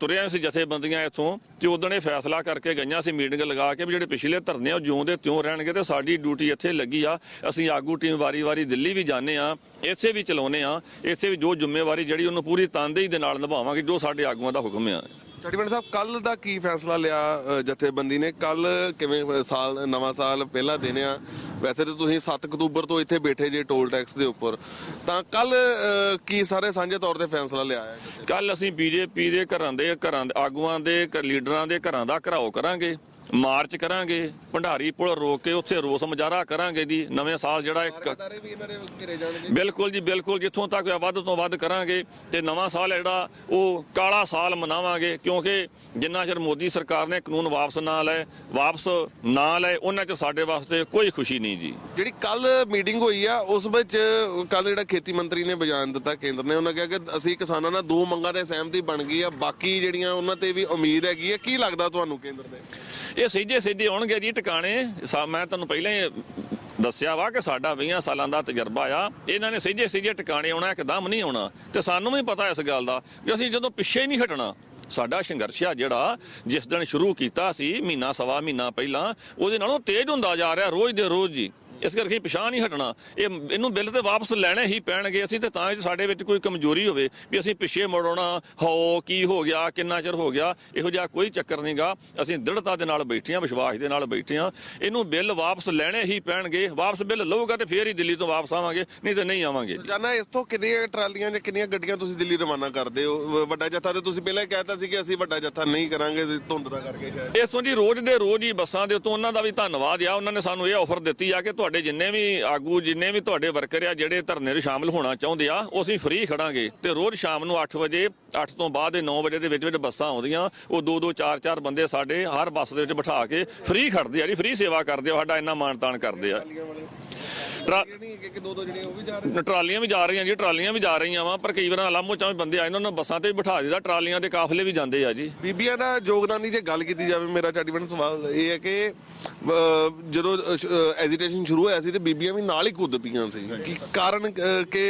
S7: ਤੁਰਿਆ ਸੀ ਜਥੇਬੰਦੀਆਂ ਇੱਥੋਂ ਤੇ ਉਦੋਂ ਇਹ ਫੈਸਲਾ ਕਰਕੇ ਗਈਆਂ ਸੀ ਮੀਟਿੰਗ ਲਗਾ ਕੇ ਵੀ ਜਿਹੜੇ ਪਿਛਲੇ ਧਰਨੇ ਆ, ਉਹ ਜਿਉਂ ਦੇ ਤਿਉਂ ਰਹਿਣਗੇ ਤੇ ਸਾਡੀ ਡਿਊਟੀ ਇੱਥੇ ਲੱਗੀ ਆ। ਅਸੀਂ ਆਗੂ ਟੀਮ ਵਾਰੀ-ਵਾਰੀ ਦਿੱਲੀ ਵੀ ਜਾਂਦੇ ਆ, ਇੱਥੇ ਵੀ ਚਲਾਉਨੇ ਆ, ਇੱਥੇ ਵੀ ਜੋ ਜ਼ਿੰਮੇਵਾਰੀ ਜਿਹੜੀ ਉਹਨੂੰ ਪੂਰੀ ਤਨਦੇਹੀ ਦੇ ਨਾਲ ਨਿਭਾਵਾਂਗੇ, ਜੋ ਸਾਡੇ ਆਗੂਆਂ ਦਾ ਹੁਕਮ ਆ।
S1: ਚੜੀਵੰਡ ਸਾਹਿਬ ਕੱਲ ਦਾ ਕੀ ਫੈਸਲਾ ਲਿਆ ਜਥੇਬੰਦੀ ਨੇ? ਕੱਲ ਕਿਵੇਂ ਸਾਲ, ਨਵਾਂ ਸਾਲ ਪਹਿਲਾ ਦਿਨ ਆ। ਵੈਸੇ ਤਾਂ ਤੁਸੀਂ 7 ਅਕਤੂਬਰ ਤੋਂ ਇੱਥੇ ਬੈਠੇ ਜੇ ਟੋਲ ਟੈਕਸ ਦੇ ਉੱਪਰ। ਤਾਂ ਕੱਲ ਕੀ ਸਾਰੇ ਸਾਂਝੇ ਤੌਰ ਤੇ ਫੈਸਲਾ ਲਿਆ ਹੈ?
S7: ਕੱਲ ਅਸੀਂ ਬੀਜੇਪੀ ਦੇ ਘਰਾਂ ਦੇ ਘਰਾਂ ਦੇ ਆਗੂਆਂ ਦੇ ਲੀਡਰਾਂ ਦੇ ਘਰਾਂ ਦਾ ਘਰਾਓ ਕਰਾਂਗੇ। ਮਾਰਚ ਕਰਾਂਗੇ ਭੰਡਾਰੀ ਪੁਲ ਰੋਕ ਕੇ ਉੱਥੇ ਰੋਸ ਮੁਜ਼ਾਹਰਾ ਕਰਾਂਗੇ ਜੀ ਨਵੇਂ ਸਾਲ ਜਿਹੜਾ ਇੱਕ ਬਿਲਕੁਲ ਜੀ ਬਿਲਕੁਲ ਜਿੱਥੋਂ ਤੱਕ ਵੱਧ ਤੋਂ ਵੱਧ ਕਰਾਂਗੇ ਤੇ ਨਵਾਂ ਸਾਲ ਜਿਹੜਾ ਉਹ ਕਾਲਾ ਸਾਲ ਮਨਾਵਾਂਗੇ ਕਿਉਂਕਿ ਜਿੰਨਾ ਚਿਰ ਮੋਦੀ ਸਰਕਾਰ ਨੇ ਕਾਨੂੰਨ ਵਾਪਸ ਨਾ ਲਏ ਵਾਪਸ ਨਾ ਲਏ ਉਹਨਾਂ 'ਚ ਸਾਡੇ ਵਾਸਤੇ ਕੋਈ ਖੁਸ਼ੀ ਨਹੀਂ ਜੀ।
S1: ਜਿਹੜੀ ਕੱਲ ਮੀਟਿੰਗ ਹੋਈ ਆ ਉਸ ਵਿੱਚ ਕੱਲ ਜਿਹੜਾ ਖੇਤੀ ਮੰਤਰੀ ਨੇ ਬਿਆਨ ਦਿੱਤਾ ਕੇਂਦਰ ਨੇ ਉਹਨਾਂ ਕਿਹਾ ਕਿ ਅਸੀਂ ਕਿਸਾਨਾਂ ਨਾਲ ਦੋ ਮੰਗਾਂ ਤੇ ਸਹਿਮਤੀ ਬਣ ਗਈ ਆ ਬਾਕੀ ਜਿਹੜੀਆਂ ਉਹਨਾਂ ਤੇ ਵੀ ਉਮੀਦ ਹੈਗੀ ਆ ਕੀ ਲੱਗਦਾ ਤੁਹਾਨੂੰ ਕੇਂਦਰ ਦੇ?
S7: ਇਹ ਸਿੱਧੇ ਸਿੱਧੇ ਆਉਣਗੇ ਜੀ ਟਿਕਾਣੇ। ਸਾ- ਮੈਂ ਤੁਹਾਨੂੰ ਪਹਿਲਾਂ ਹੀ ਦੱਸਿਆ ਵਾ ਕਿ ਸਾਡਾ 20 ਸਾਲਾਂ ਦਾ ਤਜਰਬਾ ਆ। ਇਹਨਾਂ ਨੇ ਸਿੱਧੇ ਸਿੱਧੇ ਟਿਕਾਣੇ ਆਉਣਾ, ਇੱਕਦਮ ਨਹੀਂ ਆਉਣਾ। ਤੇ ਸਾਨੂੰ ਵੀ ਪਤਾ ਇਸ ਗੱਲ ਦਾ ਵੀ ਅਸੀਂ ਜਦੋਂ ਪਿੱਛੇ ਨਹੀਂ ਹਟਣਾ, ਸਾਡਾ ਸੰਘਰਸ਼ ਆ ਜਿਹੜਾ ਜਿਸ ਦਿਨ ਸ਼ੁਰੂ ਕੀਤਾ ਸੀ, ਮਹੀਨਾ ਸਵਾ ਮਹੀਨਾ ਪਹਿਲਾਂ, ਉਹਦੇ ਨਾਲੋਂ ਤੇਜ਼ ਹੁੰਦਾ ਜਾ ਰਿਹਾ ਰੋਜ਼ ਦੇ ਰੋਜ਼ ਜੀ। ਇਸ ਕਰਕੇ ਪਿਛਾਂ ਨਹੀਂ ਹਟਣਾ। ਇਹ ਇਹਨੂੰ ਬਿੱਲ ਤੇ ਵਾਪਸ ਲੈਣੇ ਹੀ ਪੈਣਗੇ। ਅਸੀਂ ਤੇ ਤਾਂ ਸਾਡੇ ਵਿੱਚ ਕੋਈ ਕਮਜ਼ੋਰੀ ਹੋਵੇ ਵੀ ਅਸੀਂ ਪਿੱਛੇ ਮੁੜਨਾ ਹੋ ਕੀ ਹੋ ਗਿਆ ਕਿੰਨਾ ਚਿਰ ਹੋ ਗਿਆ ਇਹੋ ਜਿਹਾ ਕੋਈ ਚੱਕਰ ਨਹੀਂਗਾ ਅਸੀਂ ਦ੍ਰਿੜਤਾ ਦੇ ਨਾਲ ਬੈਠੇ ਹਾਂ ਵਿਸ਼ਵਾਸ ਦੇ ਨਾਲ ਬੈਠੇ ਹਾਂ। ਇਹਨੂੰ ਬਿੱਲ ਵਾਪਸ ਲੈਣੇ ਹੀ ਪੈਣਗੇ। ਵਾਪਸ ਬਿੱਲ ਲਊਗਾ ਤੇ ਫੇਰ ਹੀ ਦਿੱਲੀ ਤੋਂ ਵਾਪਸ ਆਵਾਂਗੇ ਨਹੀਂ ਤੇ ਨਹੀਂ ਆਵਾਂਗੇ।
S1: ਰੋਜ਼ਾਨਾ ਇਸ ਤੋਂ ਕਿੰਨੀਆਂ ਟਰਾਲੀਆਂ ਜਾਂ ਕਿੰਨੀਆਂ ਗੱਡੀਆਂ ਤੁਸੀਂ ਦਿੱਲੀ ਰਵਾਨਾ ਕਰਦੇ ਹੋ? ਵੱਡਾ ਜੱਥਾ ਤੇ ਤੁਸੀਂ ਪਹਿਲਾਂ ਹੀ ਕਹਿਤਾ ਸੀ ਕਿ ਅਸੀਂ ਵੱਡਾ ਜੱਥਾ ਨਹੀਂ ਕਰਾਂਗੇ ਧੁੰਦ ਦਾ ਕਰਕੇ ਸ਼ਾਇਦ।
S7: ਇਸੋਂ ਜੀ ਰੋਜ਼ ਦੇ ਰੋਜ਼ ਹੀ ਬੱਸਾਂ ਦੇ ਉੱਤੋਂ ਉਹਨਾਂ ਦਾ ਵੀ ਧੰਨਵਾਦ ਆ। ਉਹਨਾਂ ਨੇ ਸਾਨੂੰ ਇਹ ਆਫਰ ਦਿੱਤੀ ਆ ਕਿ ਤੁਹਾਡੇ ਜਿੰਨੇ ਵੀ ਆਗੂ, ਜਿੰਨੇ ਵੀ ਤੁਹਾਡੇ ਵਰਕਰ ਆ, ਜਿਹੜੇ ਧਰਨੇ 'ਚ ਸ਼ਾਮਲ ਹੋਣਾ ਚਾਹੁੰਦੇ ਆ, ਉਹ ਅਸੀਂ ਫ੍ਰੀ ਖੜਾਂਗੇ। ਤੇ ਰੋਜ਼ ਸ਼ਾਮ ਨੂੰ 8 ਵਜੇ 8 ਤੋਂ ਬਾਅਦ ਦੇ 9 ਵਜੇ ਦੇ ਵਿੱਚ ਵਿੱਚ ਬੱਸਾਂ ਆਉਂਦੀਆਂ। ਉਹ ਦੋ ਦੋ, ਚਾਰ ਚਾਰ ਬੰਦੇ ਸਾਡੇ ਹਰ ਬੱਸ ਦੇ ਵਿੱਚ ਬਿਠਾ ਕੇ ਫ੍ਰੀ ਖੜਦੇ ਆ ਜੀ ਫ੍ਰੀ ਸੇਵਾ ਕਰਦੇ ਆ, ਸਾਡਾ ਇੰਨਾ ਮਾਣ ਤਾਣ ਕਰਦੇ ਆ।
S1: ਟਰਾਲੀਆਂ ਦੋ ਦੋ ਜਿਹੜੇ ਉਹ ਵੀ ਜਾ ਰਹੇ
S7: ਟਰਾਲੀਆਂ ਵੀ ਜਾ ਰਹੀਆਂ ਜੀ ਟਰਾਲੀਆਂ ਵੀ ਜਾ ਰਹੀਆਂ ਵਾ ਪਰ ਕਈ ਵਾਰ ਆਲਾਮੋ ਚਾਵੇਂ ਬੰਦੇ ਆ ਇਹਨਾਂ ਨੂੰ ਬੱਸਾਂ ਤੇ ਵੀ ਬਿਠਾ ਦਿੱਤਾ ਟਰਾਲੀਆਂ ਦੇ ਕਾਫਲੇ ਵੀ ਜਾਂਦੇ ਆ ਜੀ।
S1: ਬੀਬੀਆਂ ਦਾ ਯੋਗਦਾਨ ਦੀ ਜੇ ਗੱਲ ਕੀਤੀ ਜਾਵੇ ਮੇਰਾ ਚਾਟੀਵੰਡ ਸਵਾਲ ਇਹ ਹੈ ਕਿ ਅਹ, ਜਦੋਂ ਐਜੀਟੇਸ਼ਨ ਸ਼ੁਰੂ ਹੋਇਆ ਸੀ ਤੇ ਬੀਬੀਆਂ ਵੀ ਨਾਲ ਹੀ ਕੁੱਦ ਪਈਆਂ ਸੀ। ਕੀ ਕਾਰਨ ਅਹ, ਕਿ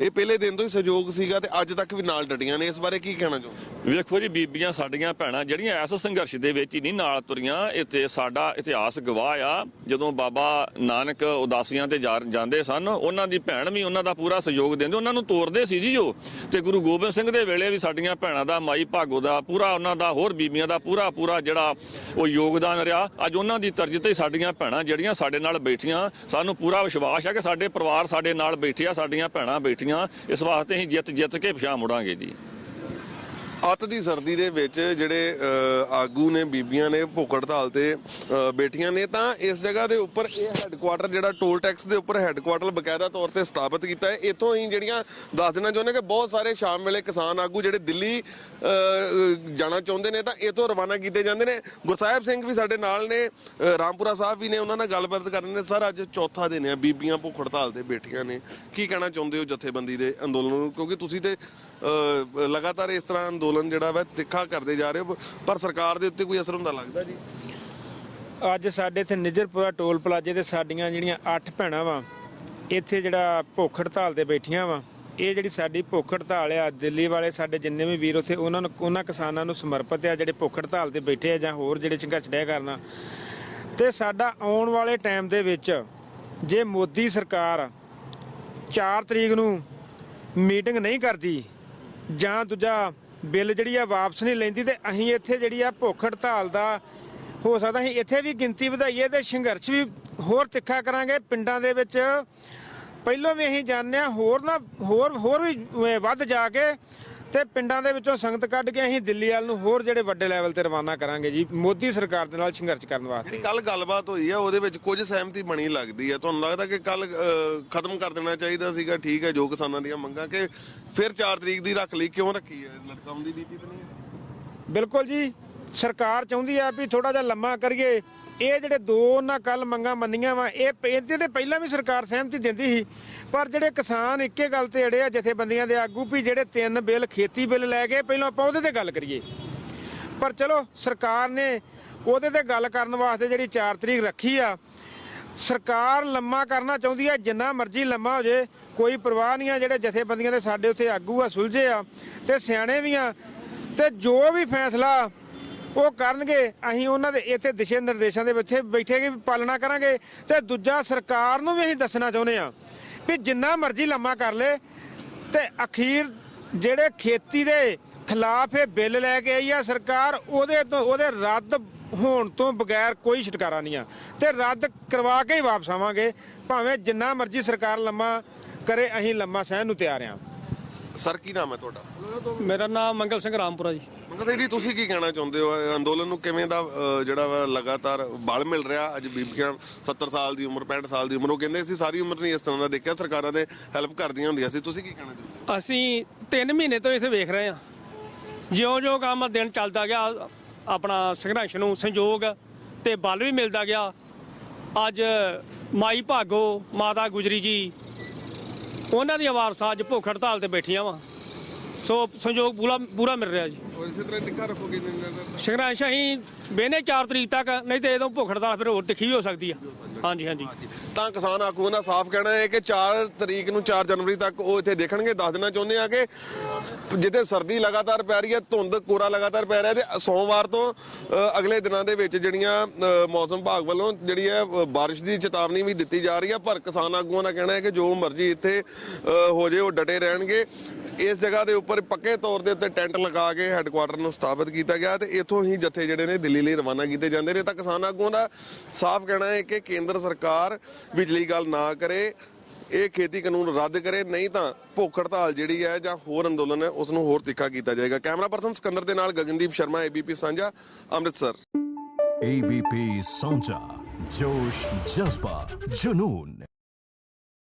S1: ਇਹ ਪਹਿਲੇ ਦਿਨ ਤੋਂ ਹੀ ਸਹਿਯੋਗ ਸੀਗਾ ਤੇ ਅੱਜ ਤੱਕ ਵੀ ਨਾਲ ਡਟੀਆਂ ਨੇ ਇਸ ਬਾਰੇ ਕੀ ਕਹਿਣਾ ਚਾਹੁੰਦੇ
S7: ਵੇਖੋ ਜੀ ਬੀਬੀਆਂ ਸਾਡੀਆਂ ਭੈਣਾਂ ਜਿਹੜੀਆਂ ਇਸ ਸੰਘਰਸ਼ ਦੇ ਵਿੱਚ ਹੀ ਨਹੀਂ ਨਾਲ ਤੁਰੀਆਂ ਇੱਥੇ ਸਾਡਾ ਇਤਿਹਾਸ ਗਵਾਹ ਆ। ਜਦੋਂ ਬਾਬਾ ਨਾਨਕ ਉਦਾਸੀਆਂ ਤੇ ਜਾ- ਜਾਂਦੇ ਸਨ, ਉਹਨਾਂ ਦੀ ਭੈਣ ਵੀ ਉਹਨਾਂ ਦਾ ਪੂਰਾ ਸਹਿਯੋਗ ਦਿੰਦੇ, ਉਹਨਾਂ ਨੂੰ ਤੋਰਦੇ ਸੀ ਜੀ ਉਹ ਤੇ ਗੁਰੂ ਗੋਬਿੰਦ ਸਿੰਘ ਦੇ ਵੇਲੇ ਵੀ ਸਾਡੀਆਂ ਭੈਣਾਂ ਦਾ, ਮਾਈ ਭਾਗੋ ਦਾ ਪੂਰਾ, ਉਹਨਾਂ ਦਾ, ਹੋਰ ਬੀਬੀਆਂ ਦਾ ਪੂਰਾ ਪੂਰਾ ਜਿਹੜਾ ਉਹ ਯੋਗਦਾਨ ਰਿਹਾ। ਅੱਜ ਉਹਨਾਂ ਦੀ ਤਰਜ ਤੇ ਸਾਡੀਆਂ ਭੈਣਾਂ ਜਿਹੜੀਆਂ ਸਾਡੇ ਨਾਲ ਬੈਠੀਆਂ, ਸਾਨੂੰ ਪੂਰਾ ਵਿਸ਼ਵਾਸ ਹੈ ਕਿ ਸਾਡੇ ਪਰਿਵਾਰ ਸਾਡੇ ਨਾਲ ਬੈਠੇ ਆ, ਸਾਡੀਆਂ ਭੈਣਾਂ ਬੈਠੀਆਂ। ਇਸ ਵਾਸਤੇ ਅਸੀਂ ਜਿੱਤ ਜਿੱਤ ਕੇ ਪਿਛਾ ਮੁੜਾਂਗੇ ਜੀ।
S1: ਅੱਤ ਦੀ ਸਰਦੀ ਦੇ ਵਿੱਚ ਜਿਹੜੇ ਅ, ਆਗੂ ਨੇ ਬੀਬੀਆਂ ਨੇ ਭੁੱਖ ਹੜਤਾਲ ਤੇ ਬੈਠੀਆਂ ਨੇ ਤਾਂ ਇਸ ਜਗ੍ਹਾ ਦੇ ਉੱਪਰ ਇਹ ਹੈੱਡਕੁਆਟਰ ਜਿਹੜਾ ਟੋਲ ਟੈਕਸ ਦੇ ਉੱਪਰ ਹੈੱਡਕੁਆਟਰ ਬਕਾਇਦਾ ਤੌਰ ਤੇ ਸਥਾਪਿਤ ਕੀਤਾ ਹੈ। ਇੱਥੋਂ ਹੀ ਜਿਹੜੀਆਂ ਦੱਸ ਦੇਣਾ ਚਾਹੁੰਦੇ ਕਿ ਬਹੁਤ ਸਾਰੇ ਸ਼ਾਮ ਵੇਲੇ ਕਿਸਾਨ ਆਗੂ ਜਿਹੜੇ ਦਿੱਲੀ ਜਾਣਾ ਚਾਹੁੰਦੇ ਨੇ ਤਾਂ ਇੱਥੋਂ ਰਵਾਨਾ ਕੀਤੇ ਜਾਂਦੇ ਨੇ। ਗੁਰਸਾਹਿਬ ਸਿੰਘ ਵੀ ਸਾਡੇ ਨਾਲ ਨੇ ਰਾਮਪੁਰਾ ਸਾਹਿਬ ਵੀ ਨੇ ਉਹਨਾਂ ਨਾਲ ਗੱਲਬਾਤ ਕਰਨ ਨੇ। ਸਰ ਅੱਜ ਚੌਥਾ ਦਿਨ ਹੈ ਬੀਬੀਆਂ ਭੁੱਖ ਹੜਤਾਲ ਤੇ ਬੈਠੀਆਂ ਨੇ। ਕੀ ਕਹਿਣਾ ਚਾਹੁੰਦੇ ਹੋ ਜਥੇਬੰਦੀ ਦੇ ਅੰਦੋਲਨ ਨੂੰ? ਕਿਉਂਕਿ ਤੁਸੀਂ ਤੇ ਅ, ਲਗਾਤਾਰ ਇਸ ਤਰ੍ਹਾਂ ਅੰਦੋਲਨ ਜਿਹੜਾ ਵਾ ਤਿੱਖਾ ਕਰਦੇ ਜਾ ਰਹੇ ਹੋ, ਪਰ ਸਰਕਾਰ ਦੇ ਉੱਤੇ ਕੋਈ ਅਸਰ ਹੁੰਦਾ ਲੱਗਦਾ ਜੀ?
S8: ਅੱਜ ਸਾਡੇ ਇੱਥੇ ਨਿਜਰਪੁਰਾ ਟੋਲ ਪਲਾਜੇ ਤੇ ਸਾਡੀਆਂ ਜਿਹੜੀਆਂ 8 ਭੈਣਾਂ ਵਾ, ਇੱਥੇ ਜਿਹੜਾ ਭੁੱਖ ਹੜਤਾਲ ਤੇ ਬੈਠੀਆਂ ਵਾ, ਇਹ ਜਿਹੜੀ ਸਾਡੀ ਭੁੱਖ ਹੜਤਾਲ ਆ, ਦਿੱਲੀ ਵਾਲੇ ਸਾਡੇ ਜਿੰਨੇ ਵੀ ਵੀਰ ਉੱਥੇ, ਉਹਨਾਂ ਨੂੰ, ਉਹਨਾਂ ਕਿਸਾਨਾਂ ਨੂੰ ਸਮਰਪਿਤ ਆ ਜਿਹੜੇ ਭੁੱਖ ਹੜਤਾਲ ਤੇ ਬੈਠੇ ਆ ਜਾਂ ਹੋਰ ਜਿਹੜੇ ਸੰਘਰਸ਼ ਡਿਆ ਕਰਨਾ। ਤੇ ਸਾਡਾ ਆਉਣ ਵਾਲੇ ਟਾਈਮ ਦੇ ਵਿੱਚ ਜੇ ਮੋਦੀ ਸਰਕਾਰ 4 ਤਰੀਕ ਨੂੰ ਮੀਟਿੰਗ ਨਹੀਂ ਕਰਦੀ ਜਾਂ ਦੂਜਾ ਬਿੱਲ ਜਿਹੜੀ ਆ ਵਾਪਸ ਨਹੀਂ ਲੈਂਦੀ ਤੇ ਅਸੀਂ ਇੱਥੇ ਜਿਹੜੀ ਆ ਭੁੱਖ ਹੜਤਾਲ ਦਾ ਹੋ ਸਕਦਾ ਅਸੀਂ ਇੱਥੇ ਵੀ ਗਿਣਤੀ ਵਧਾਈਏ ਤੇ ਸੰਘਰਸ਼ ਵੀ ਹੋਰ ਤਿੱਖਾ ਕਰਾਂਗੇ। ਪਿੰਡਾਂ ਦੇ ਵਿੱਚ ਪਹਿਲਾਂ ਵੀ ਅਸੀਂ ਜਾਣਦੇ ਹਾਂ, ਹੋਰ ਨਾ, ਹੋਰ ਹੋਰ ਵੀ ਵੱਧ ਜਾ ਕੇ ਤੇ ਪਿੰਡਾਂ ਦੇ ਵਿੱਚੋਂ ਸੰਗਤ ਕੱਢ ਕੇ ਅਸੀਂ ਦਿੱਲੀ ਵੱਲ ਨੂੰ ਹੋਰ ਜਿਹੜੇ ਵੱਡੇ ਲੈਵਲ ਤੇ ਰਵਾਨਾ ਕਰਾਂਗੇ ਜੀ ਮੋਦੀ ਸਰਕਾਰ ਦੇ ਨਾਲ ਸੰਘਰਸ਼ ਕਰਨ ਵਾਸਤੇ।
S1: ਕੱਲ ਗੱਲਬਾਤ ਹੋਈ ਆ ਉਹਦੇ ਵਿੱਚ ਕੁਝ ਸਹਿਮਤੀ ਬਣੀ ਲੱਗਦੀ ਹੈ ਤੁਹਾਨੂੰ ਲੱਗਦਾ ਕਿ ਕੱਲ ਖਤਮ ਕਰ ਦੇਣਾ ਚਾਹੀਦਾ ਸੀਗਾ ਠੀਕ ਹੈ ਜੋ ਕਿਸਾਨਾਂ ਦੀਆਂ ਮੰਗਾਂ ਕਿ ਫਿਰ 4 ਤਰੀਕ ਦੀ ਰੱਖ ਲਈ ਕਿਉਂ ਰੱਖੀ ਹੈ ਲਟਕਾਉਣ ਦੀ ਨੀਤੀ ਤਾਂ ਨਹੀਂ ਹੈ।
S8: ਬਿਲਕੁਲ ਜੀ। ਸਰਕਾਰ ਚਾਹੁੰਦੀ ਆ ਵੀ ਥੋੜਾ ਜਿਹਾ ਲੰਮਾ ਕਰੀਏ। ਇਹ ਜਿਹੜੇ ਦੋ ਉਹਨਾਂ ਕੱਲ ਮੰਗਾਂ ਮੰਨੀਆਂ ਵਾ, ਇਹ ਪ- ਇਹਦੇ ਤੇ ਪਹਿਲਾਂ ਵੀ ਸਰਕਾਰ ਸਹਿਮਤੀ ਦਿੰਦੀ ਸੀ। ਪਰ ਜਿਹੜੇ ਕਿਸਾਨ ਇੱਕੇ ਗੱਲ ਤੇ ਅੜੇ ਆ, ਜਥੇਬੰਦੀਆਂ ਦੇ ਆਗੂ, ਵੀ ਜਿਹੜੇ ਤਿੰਨ ਬਿੱਲ, ਖੇਤੀ ਬਿੱਲ ਲੈ ਕੇ ਪਹਿਲਾਂ ਆਪਾਂ ਉਹਦੇ ਤੇ ਗੱਲ ਕਰੀਏ। ਪਰ ਚਲੋ, ਸਰਕਾਰ ਨੇ ਉਹਦੇ ਤੇ ਗੱਲ ਕਰਨ ਵਾਸਤੇ ਜਿਹੜੀ 4 ਤਰੀਕ ਰੱਖੀ ਆ, ਸਰਕਾਰ ਲੰਮਾ ਕਰਨਾ ਚਾਹੁੰਦੀ ਆ, ਜਿੰਨਾ ਮਰਜ਼ੀ ਲੰਮਾ ਹੋ ਜੇ, ਕੋਈ ਪਰਵਾਹ ਨਹੀਂ ਆ, ਜਿਹੜੇ ਜਥੇਬੰਦੀਆਂ ਦੇ ਸਾਡੇ ਉੱਥੇ ਆਗੂ ਆ, ਸੁਲਝੇ ਆ, ਤੇ ਸਿਆਣੇ ਵੀ ਆ, ਤੇ ਜੋ ਵੀ ਫੈਸਲਾ ਉਹ ਕਰਨਗੇ, ਅਸੀਂ ਉਹਨਾਂ ਦੇ ਇੱਥੇ ਦਿਸ਼ਾ ਨਿਰਦੇਸ਼ਾਂ ਦੇ ਵਿੱਚ ਬੈਠੇ ਕੇ ਪਾਲਣਾ ਕਰਾਂਗੇ। ਤੇ ਦੂਜਾ, ਸਰਕਾਰ ਨੂੰ ਵੀ ਅਸੀਂ ਦੱਸਣਾ ਚਾਹੁੰਦੇ ਆ ਵੀ ਜਿੰਨਾ ਮਰਜ਼ੀ ਲੰਮਾ ਕਰ ਲੇ, ਤੇ ਅਖੀਰ ਜਿਹੜੇ ਖੇਤੀ ਦੇ ਖਿਲਾਫ ਇਹ ਬਿੱਲ ਲੈ ਕੇ ਆਈ ਆ ਸਰਕਾਰ, ਉਹਦੇ ਤੋਂ, ਉਹਦੇ ਰੱਦ ਹੋਣ ਤੋਂ ਬਗੈਰ ਕੋਈ ਛੁਟਕਾਰਾ ਨਹੀਂ ਆ। ਤੇ ਰੱਦ ਕਰਵਾ ਕੇ ਹੀ ਵਾਪਸ ਆਵਾਂਗੇ, ਭਾਵੇਂ ਜਿੰਨਾ ਮਰਜ਼ੀ ਸਰਕਾਰ ਲੰਮਾ ਕਰੇ, ਅਸੀਂ ਲੰਮਾ ਸਹਿਣ ਨੂੰ ਤਿਆਰ ਆ
S1: ਸਰ ਕੀ ਨਾਮ ਹੈ ਤੁਹਾਡਾ?
S9: ਮੇਰਾ ਨਾਮ ਮੰਗਲ ਸਿੰਘ ਰਾਮਪੁਰਾ ਜੀ।
S1: ਮੰਗਲ ਸਿੰਘ ਜੀ ਤੁਸੀਂ ਕੀ ਕਹਿਣਾ ਚਾਹੁੰਦੇ ਹੋ? ਅੰਦੋਲਨ ਨੂੰ ਕਿਵੇਂ ਦਾ ਜਿਹੜਾ ਵਾ ਲਗਾਤਾਰ ਬਲ ਮਿਲ ਰਿਹਾ? ਅੱਜ ਬੀਬੀਆਂ 70 ਸਾਲ ਦੀ ਉਮਰ 65 ਸਾਲ ਦੀ ਉਮਰ ਉਹ ਕਹਿੰਦੇ ਸੀ ਸਾਰੀ ਉਮਰ ਨਹੀਂ ਇਸ ਤਰ੍ਹਾਂ ਦਾ ਦੇਖਿਆ ਸਰਕਾਰਾਂ ਦੇ ਹੈਲਪ ਕਰਦੀਆਂ ਹੁੰਦੀਆਂ ਸੀ। ਤੁਸੀਂ ਕੀ ਕਹਿਣਾ ਚਾਹੁੰਦੇ
S9: ਅਸੀਂ 3 ਮਹੀਨੇ ਤੋਂ ਇੱਥੇ ਵੇਖ ਰਹੇ ਹਾਂ। ਜਿਉਂ-ਜਿਉਂ ਕੰਮ ਦਿਨ ਚੱਲਦਾ ਗਿਆ ਆਪਣਾ ਸੰਘਰਸ਼ ਨੂੰ ਸੰਯੋਗ ਤੇ ਬਲ ਵੀ ਮਿਲਦਾ ਗਿਆ। ਅੱਜ ਮਾਈ ਭਾਗੋ ਮਾਤਾ ਗੁਜਰੀ ਜੀ ਉਹਨਾਂ ਦੀਆਂ ਵਾਰਸਾਂ ਅੱਜ ਭੁੱਖ ਹੜਤਾਲ ਤੇ ਬੈਠੀਆਂ ਵਾ। ਸੋ ਸੰਯੋਗ ਪੂਰਾ ਪੂਰਾ ਮਿਲ ਰਿਹਾ ਜੀ।
S1: ਹੋ ਇਸੇ ਤਰ੍ਹਾਂ ਤਿੱਖਾ ਰੱਖੋਗੇ
S9: ਸੰਘਰਸ਼ ਅਸੀਂ ਵੇਨੇ 4 ਤਰੀਕ ਤੱਕ ਨਹੀਂ ਤੇ ਇਹਦੋਂ ਭੁੱਖ ਹੜਤਾਲ ਫਿਰ ਹੋਰ ਤਿੱਖੀ ਹੋ ਸਕਦੀ ਆ। ਹਾਂਜੀ ਹਾਂਜੀ।
S1: ਤਾਂ ਕਿਸਾਨ ਆਗੂਆਂ ਦਾ ਸਾਫ਼ ਕਹਿਣਾ ਹੈ ਕਿ 4 ਤਰੀਕ ਨੂੰ 4 ਜਨਵਰੀ ਤੱਕ ਉਹ ਇੱਥੇ ਦੇਖਣਗੇ ਦੱਸ ਦੇਣਾ ਚਾਹੁੰਦੇ ਆ ਕਿ ਜਿੱਥੇ ਸਰਦੀ ਲਗਾਤਾਰ ਪੈ ਰਹੀ ਹੈ ਧੁੰਦ ਕੋਰਾ ਲਗਾਤਾਰ ਪੈ ਰਿਹਾ ਤੇ ਸੋਮਵਾਰ ਤੋਂ ਅਗਲੇ ਦਿਨਾਂ ਦੇ ਵਿੱਚ ਜਿਹੜੀਆਂ ਮੌਸਮ ਵਿਭਾਗ ਵੱਲੋਂ ਜਿਹੜੀ ਹੈ ਬਾਰਿਸ਼ ਦੀ ਚੇਤਾਵਨੀ ਵੀ ਦਿੱਤੀ ਜਾ ਰਹੀ ਹੈ ਪਰ ਕਿਸਾਨ ਆਗੂਆਂ ਦਾ ਕਹਿਣਾ ਹੈ ਕਿ ਜੋ ਮਰਜ਼ੀ ਇੱਥੇ ਹੋ ਜੇ ਉਹ ਡਟੇ ਰਹਿਣਗੇ। ਇਸ ਜਗ੍ਹਾ ਦੇ ਉੱਪਰ ਪੱਕੇ ਤੌਰ ਦੇ ਉੱਤੇ ਟੈਂਟ ਲਗਾ ਕੇ ਹੈੱਡਕੁਆਟਰ ਨੂੰ ਸਥਾਪਿਤ ਕੀਤਾ ਗਿਆ ਤੇ ਇੱਥੋਂ ਹੀ ਜਥੇ ਜਿਹੜੇ ਨੇ ਦਿੱਲੀ ਲਈ ਰਵਾਨਾ ਕੀਤੇ ਜਾਂਦੇ ਨੇ ਤਾਂ ਕਿਸਾਨ ਆਗੂਆਂ ਦਾ ਸਾਫ਼ ਕਹਿਣਾ ਹੈ ਕਿ ਕੇਂਦਰ ਸਰਕਾਰ ਬਿਜਲੀ ਗੱਲ ਨਾ ਕਰੇ, ਇਹ ਖੇਤੀ ਕਾਨੂੰਨ ਰੱਦ ਕਰੇ, ਨਹੀਂ ਤਾਂ ਭੁੱਖ ਹੜਤਾਲ ਜਿਹੜੀ ਹੈ ਜਾਂ ਹੋਰ ਅੰਦੋਲਨ ਹੈ ਉਸ ਨੂੰ ਹੋਰ ਤਿੱਖਾ ਕੀਤਾ ਜਾਏਗਾ। ਕੈਮਰਾ ਪਰਸਨ ਸਿਕੰਦਰ ਦੇ ਨਾਲ ਗਗਨਦੀਪ ਸ਼ਰਮਾ ਏਬੀਪੀ ਸਾਂਝਾ, ਅੰਮ੍ਰਿਤਸਰ।
S10: ਏਬੀਪੀ ਸਾਂਝਾ, ਜੋਸ਼, ਜਜ਼ਬਾ, ਜਨੂਨ।